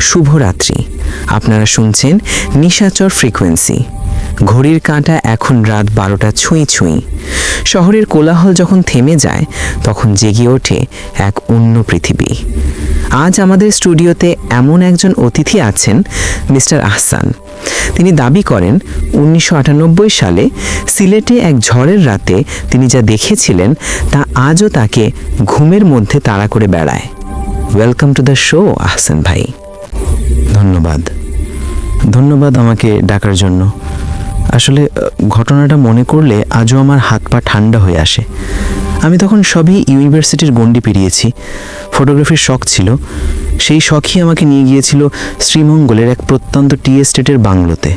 শুভরাত্রি। আপনারা শুনছেন নিশাচর ফ্রিকোয়েন্সি। ঘড়ির কাঁটা এখন রাত বারোটা ছুঁই ছুঁই। শহরের কোলাহল যখন থেমে যায়, তখন জেগে ওঠে এক অন্য পৃথিবী। আজ আমাদের স্টুডিওতে এমন একজন অতিথি আছেন মিস্টার আহসান। তিনি দাবি করেন, উনিশশো আটানব্বই সালে সিলেটে এক ঝড়ের রাতে তিনি যা দেখেছিলেন, তা আজও তাকে ঘুমের মধ্যে তাড়া করে বেড়ায়। Welcome to the show Ahsan ভাই। ধন্যবাদ। ধন্যবাদ আমাকে ডাকার জন্য। আসলে ঘটনাটা মনে করলে আজও আমার হাত পা ঠান্ডা হয়ে আসে। আমি তখন সবই ইউনিভার্সিটির গণ্ডি পেরিয়েছি। ফটোগ্রাফির শখ ছিল। সেই শখই আমাকে নিয়ে গিয়েছিল শ্রীমঙ্গলের এক প্রত্যন্ত টি এস্টেটের বাংলোতে।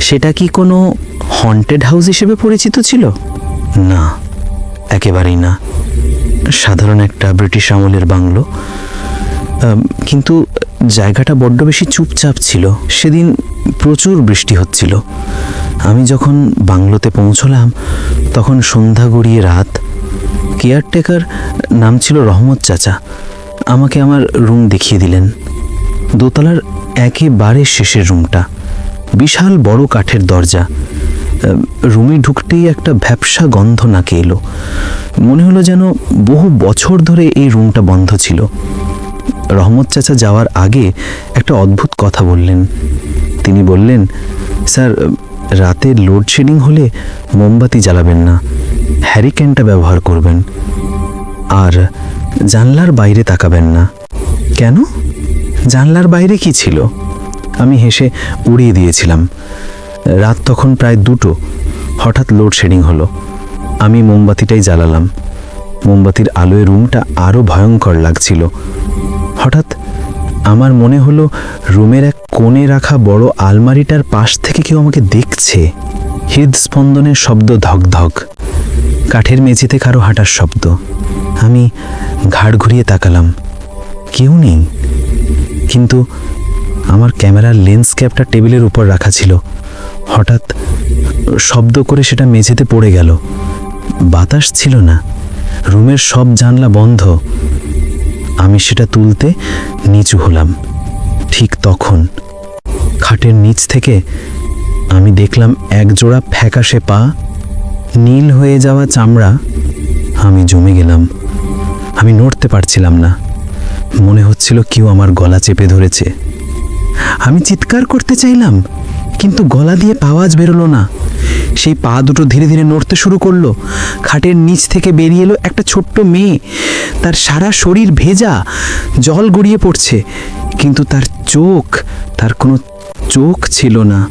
সেটা কি কোনো হন্টেড হাউস হিসেবে পরিচিত ছিল? না, একেবারেই না। সাধারণ একটা ব্রিটিশ আমলের বাংলো। কিন্তু জায়গাটা বড্ড বেশি চুপচাপ ছিল। সেদিন প্রচুর বৃষ্টি হচ্ছিল। আমি যখন বাংলোতে পৌঁছলাম, তখন সন্ধ্যা গড়িয়ে রাত। কেয়ারটেকার নাম ছিল রহমত চাচা। আমাকে আমার রুম দেখিয়ে দিলেন। দোতলার একেবারে শেষের রুমটা। বিশাল বড় কাঠের দরজা। রুমে ঢুকতেই একটা ভ্যাপসা গন্ধ নাকে এলো। মনে হলো যেন বহু বছর ধরে এই রুমটা বন্ধ ছিল। রহমত চাচা যাওয়ার আগে একটা অদ্ভুত কথা বললেন। তিনি বললেন, স্যার, রাতে লোডশেডিং হলে মোমবাতি জ্বালাবেন না, হ্যারিকেনটা ব্যবহার করবেন, আর জানলার বাইরে তাকাবেন না। কেন? জানলার বাইরে কি ছিল? আমি হেসে উড়িয়ে দিয়েছিলাম। রাত তখন প্রায় দুটো, হঠাৎ লোডশেডিং হলো। আমি মোমবাতিটাই জ্বালালাম। মোমবাতির আলোয় রুমটা আরও ভয়ঙ্কর লাগছিল। হঠাৎ আমার মনে হলো রুমের এক কোণে রাখা বড় আলমারিটার পাশ থেকে কেউ আমাকে দেখছে। হৃদস্পন্দনের শব্দ ধক ধক। কাঠের মেঝেতে কারও হাঁটার শব্দ। আমি ঘাড় ঘুরিয়ে তাকালাম। কেউ নেই। কিন্তু আমার ক্যামেরার লেন্স ক্যাপটা টেবিলের উপর রাখা ছিল। হঠাৎ শব্দ করে সেটা মেঝেতে পড়ে গেল। বাতাস ছিল না। রুমের সব জানলা বন্ধ। আমি সেটা তুলতে নিচু হলাম। ঠিক তখন খাটের নিচ থেকে আমি দেখলাম একজোড়া ফ্যাকাশে পা, নীল হয়ে যাওয়া চামড়া, আমি জমে গেলাম। আমি নড়তে পারছিলাম না। মনে হচ্ছিল কেউ আমার গলা চেপে ধরেছে। আমি চিৎকার করতে চাইলাম, কিন্তু গলা দিয়ে আওয়াজ বেরোলো না। সেই পা দুটো ধীরে ধীরে নড়তে শুরু করল। খাটের নিচ থেকে বেরিয়ে এলো একটা ছোট্ট মেয়ে। তার সারা শরীর ভেজা, জল গড়িয়ে পড়ছে। কিন্তু তার চোখ, তার কোনো চোখ ছিল না।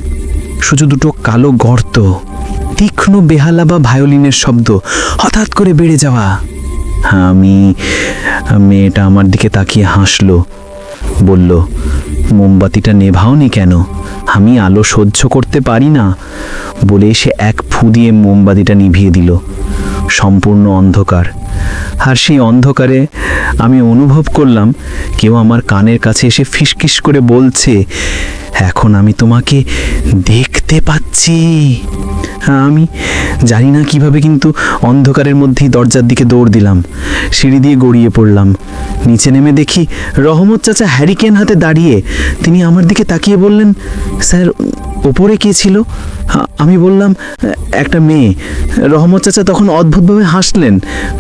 শুধু দুটো কালো গর্ত, তীক্ষ্ণ বেহালা বা ভায়োলিনের শব্দ, হঠাৎ করে বেড়ে যাওয়া। আমি, মেয়েটা আমার দিকে তাকিয়ে হাসলো। বলল, মোমবাতিটা নেভাওনি কেন? আমি আলো সহ্য করতে পারি না। বলে সে এক ফু দিয়ে মোমবাতিটা নিভিয়ে দিল। সম্পূর্ণ অন্ধকার। আর সেই অন্ধকারে আমি অনুভব করলাম কেউ আমার কানের কাছে এসে ফিসকিস করে বলছে, এখন আমি তোমাকে দেখতে পাচ্ছি। হ্যাঁ আমি জানি না কীভাবে কিন্তু অন্ধকারের মধ্যেই দরজার দিকে দৌড় দিলাম, সিঁড়ি দিয়ে গড়িয়ে পড়লাম। নিচে নেমে দেখি রহমত চাচা হ্যারিকেন হাতে দাঁড়িয়ে, তিনি আমার দিকে তাকিয়ে বললেন, স্যার, ওপরে কে ছিল? আমি বললাম, একটা মেয়ে। রহমত চাচা তখন অদ্ভুতভাবে হাসলেন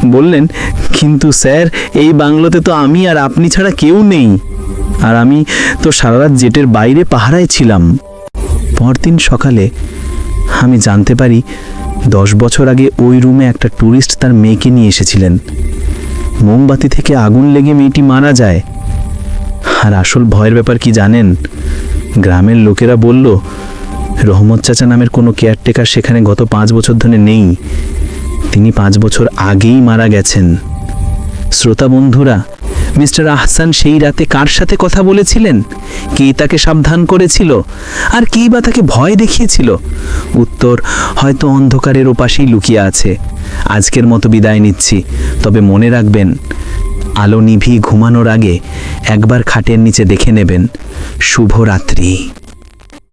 বললেন, কিন্তু স্যার, এই বাংলোতে তো আমি আর আপনি ছাড়া কেউ নেই। আর আমি তো সারা রাত জেটের বাইরে পাহারায় ছিলাম। পরদিন সকালে আমি জানতে পারি, দশ বছর আগে ওই রুমে একটা ট্যুরিস্ট তার মেয়েকে নিয়ে এসেছিলেন। মোমবাতি থেকে আগুন লেগে মেয়েটি মারা যায়। আর আসল ভয়ের ব্যাপার কি জানেন? গ্রামের লোকেরা বলল, রহমত চাচা নামের কোনো কেয়ারটেকার সেখানে গত পাঁচ বছর ধরে নেই। তিনি পাঁচ বছর আগেই মারা গেছেন। শ্রোতা বন্ধুরা, মিস্টার আহসান সেই রাতে কার সাথে কথা বলেছিলেন? কে তাকে সাবধান করেছিল? আর কে বা তাকে ভয় দেখিয়েছিল? উত্তর, হয়তো অন্ধকারের ওপাশেই লুকিয়ে আছে। আজকের মতো বিদায় নিচ্ছি। তবে মনে রাখবেন, আলো নিভি ঘুমানোর আগে একবার খাটের নিচে দেখে নেবেন। শুভরাত্রি।